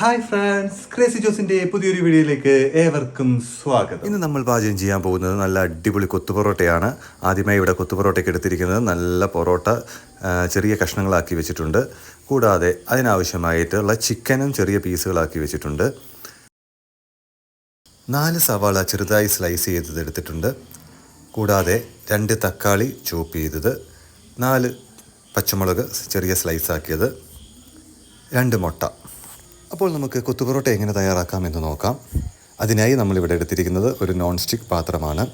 Hi friends crazy ജോസിന്റെ പുതിയൊരു വീഡിയോയിലേക്ക് ഏവർക്കും സ്വാഗതം. ഇന്ന് നമ്മൾ പാചകം ചെയ്യാൻ പോകുന്നത് നല്ല അടിപൊളി കൊത്തു പൊറോട്ടയാണ്. ആദ്യമായി ഇവിടെ കൊത്തു പൊറോട്ടയ്ക്ക് എടുത്തിരിക്കുന്നത് നല്ല പൊറോട്ട ചെറിയ കഷ്ണങ്ങളാക്കി വെച്ചിട്ടുണ്ട്. കൂടാതെ അതിനാവശ്യമായിട്ടുള്ള ചിക്കനും ചെറിയ പീസുകളാക്കി വെച്ചിട്ടുണ്ട്. നാല് സവാള ചെറുതായി സ്ലൈസ് ചെയ്തത് എടുത്തിട്ടുണ്ട്. കൂടാതെ രണ്ട് തക്കാളി ചോപ്പ് ചെയ്തത്. നാല് പച്ചമുളക് ചെറിയ സ്ലൈസ് ആക്കിയത്. രണ്ട് മുട്ട. അപ്പോൾ നമുക്ക് കൊത്തുപൊറോട്ട എങ്ങനെ തയ്യാറാക്കാം എന്ന് നോക്കാം. അതിനായി നമ്മളിവിടെ എടുത്തിരിക്കുന്നത് ഒരു നോൺ സ്റ്റിക്ക് പാത്രമാണ്.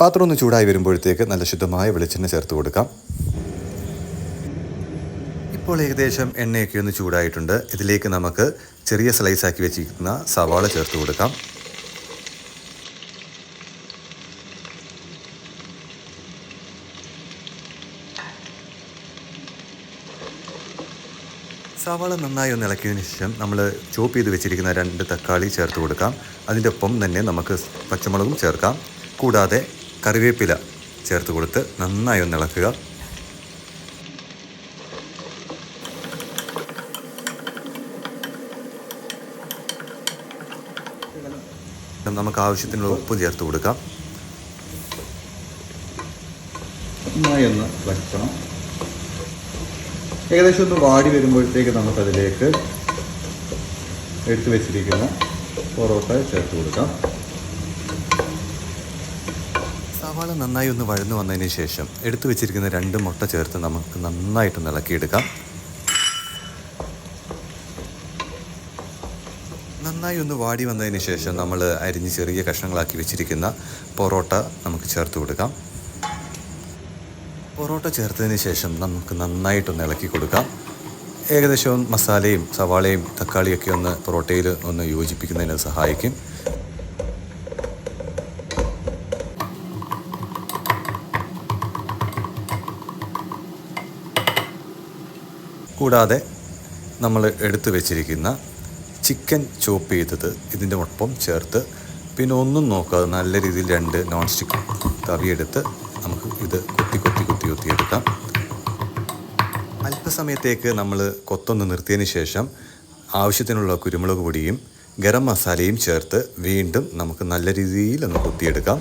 പാത്രം ഒന്ന് ചൂടായി വരുമ്പോഴത്തേക്ക് നല്ല ശുദ്ധമായ വെളിച്ചെണ്ണ ചേർത്ത് കൊടുക്കാം. ഇപ്പോൾ ഏകദേശം എണ്ണയൊക്കെ ഒന്ന് ചൂടായിട്ടുണ്ട്. ഇതിലേക്ക് നമുക്ക് ചെറിയ സ്ലൈസാക്കി വെച്ചിരിക്കുന്ന സവാള ചേർത്ത് കൊടുക്കാം. സവാള നന്നായി ഒന്ന് ഇളക്കിയതിന് ശേഷം നമ്മൾ ചോപ്പ് ചെയ്ത് വെച്ചിരിക്കുന്ന രണ്ട് തക്കാളി ചേർത്ത് കൊടുക്കാം. അതിന്റെ ഒപ്പം തന്നെ നമുക്ക് പച്ചമുളകും ചേർക്കാം. കൂടാതെ കറിവേപ്പില ചേർത്ത് കൊടുത്ത് നന്നായി ഒന്ന് ഇളക്കുക. നമുക്ക് ആവശ്യത്തിനുള്ള ഉപ്പ് ചേർത്ത് കൊടുക്കാം. നന്നായി ഒന്ന് വയ്ക്കണം ഏകദേശം ഒന്ന് വാടി വരുമ്പോഴത്തേക്ക് നമുക്കതിലേക്ക് എടുത്തു വെച്ചിരിക്കുന്ന പൊറോട്ട ചേർത്ത് കൊടുക്കാം. സവാള നന്നായി ഒന്ന് വഴന്നു വന്നതിന് ശേഷം എടുത്തു വെച്ചിരിക്കുന്ന രണ്ട് മുട്ട ചേർത്ത് നമുക്ക് നന്നായിട്ട് ഇളക്കിയെടുക്കാം നന്നായി ഒന്ന് വാടി വന്നതിന് ശേഷം നമ്മൾ അരിഞ്ഞ് ചെറിയ കഷ്ണങ്ങളാക്കി വെച്ചിരിക്കുന്ന പൊറോട്ട നമുക്ക് ചേർത്ത് കൊടുക്കാം. പൊറോട്ട ചേർത്തതിന് ശേഷം നമുക്ക് നന്നായിട്ടൊന്ന് ഇളക്കി കൊടുക്കാം. ഏകദേശം മസാലയും സവാളയും തക്കാളിയൊക്കെ ഒന്ന് പൊറോട്ടയിൽ ഒന്ന് യോജിപ്പിക്കുന്നതിന് സഹായിക്കും. കൂടാതെ നമ്മൾ എടുത്തു വെച്ചിരിക്കുന്ന ചിക്കൻ ചോപ്പ് ചെയ്തത് ഇതിന്റെ ഒപ്പം ചേർത്ത് പിന്നെ ഒന്നും നോക്കാതെ നല്ല രീതിയിൽ രണ്ട് നോൺ സ്റ്റിക്ക് തവിയെടുത്ത് നമുക്ക് ഇത് കുത്തി കുത്തി കുത്തി കുത്തിയെടുക്കാം. അല്പസമയത്തേക്ക് നമ്മൾ കൊത്തൊന്ന് നിർത്തിയതിന് ശേഷം ആവശ്യത്തിനുള്ള കുരുമുളക് പൊടിയും ഗരം മസാലയും ചേർത്ത് വീണ്ടും നമുക്ക് നല്ല രീതിയിൽ ഒന്ന് കുത്തിയെടുക്കാം.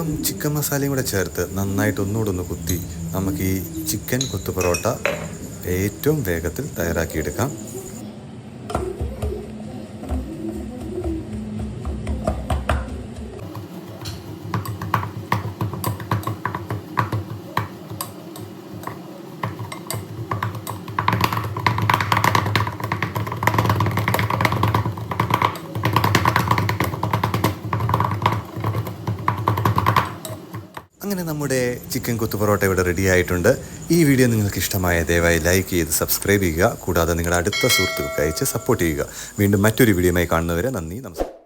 അല്പം ചിക്കൻ മസാലയും കൂടെ ചേർത്ത് നന്നായിട്ട് ഒന്നുകൂടെ ഒന്ന് കുത്തി നമുക്ക് ഈ ചിക്കൻ കൊത്തു പൊറോട്ട ഏറ്റവും വേഗത്തിൽ തയ്യാറാക്കിയെടുക്കാം. അങ്ങനെ നമ്മുടെ ചിക്കൻ കൊത്തു പൊറോട്ട ഇവിടെ റെഡി ആയിട്ടുണ്ട്. ഈ വീഡിയോ നിങ്ങൾക്ക് ഇഷ്ടമായ ദയവായി ലൈക്ക് ചെയ്ത് സബ്സ്ക്രൈബ് ചെയ്യുക. കൂടാതെ നിങ്ങളുടെ അടുത്ത സുഹൃത്തുക്കൾക്ക് അയച്ച് സപ്പോർട്ട് ചെയ്യുക. വീണ്ടും മറ്റൊരു വീഡിയോയുമായി കാണുന്നവരെ നന്ദി നമസ്കാരം.